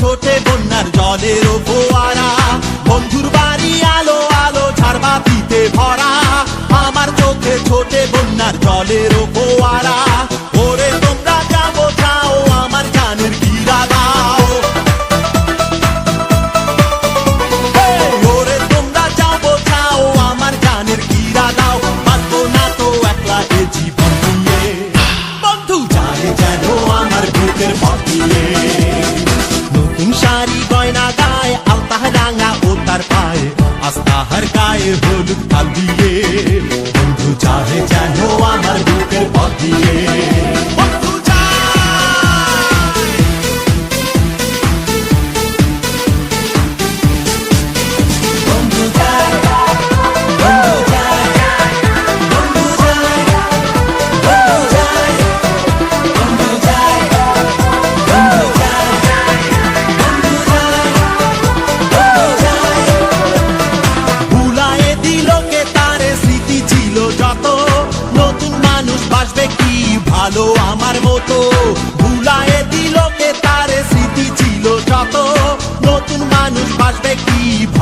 ছোটে বন্যার জলের ফোয়ারা বন্ধুর বাড়ি আলো আলো ঝাড়বাতিতে ভরা। আমার চোখে ছোটে বন্যার জলের ফোয়ারা রাস্তা হার গায়ে হলুদ কালিয়ে বন্ধু চাহে যেন আমার বুকে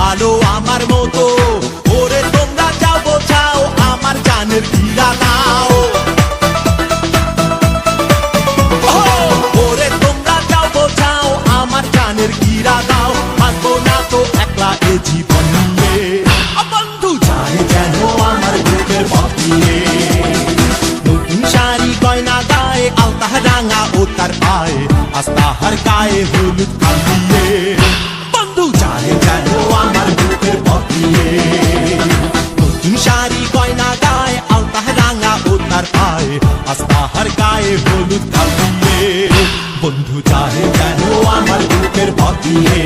ভালো আমার মতো। ওরে তোমরা যাও, বোঝাও আমার জানের গিরা দাও ওরে তোমরা যাও, বোঝাও আমার জানের গিরা দাও থাকব না তো একলা এ জীবন নিয়ে। বন্ধু যায় যেন আমার বুকের পথিয়ে নতুন শাড়ি, গয়না গায়ে, আলতাহ রাঙা ও তার পায়ে, আস্তাহার গায়ে হলুদ বন্ধু থাকবে বন্ধু চাহে যেন আমার বুকের পাতিয়ে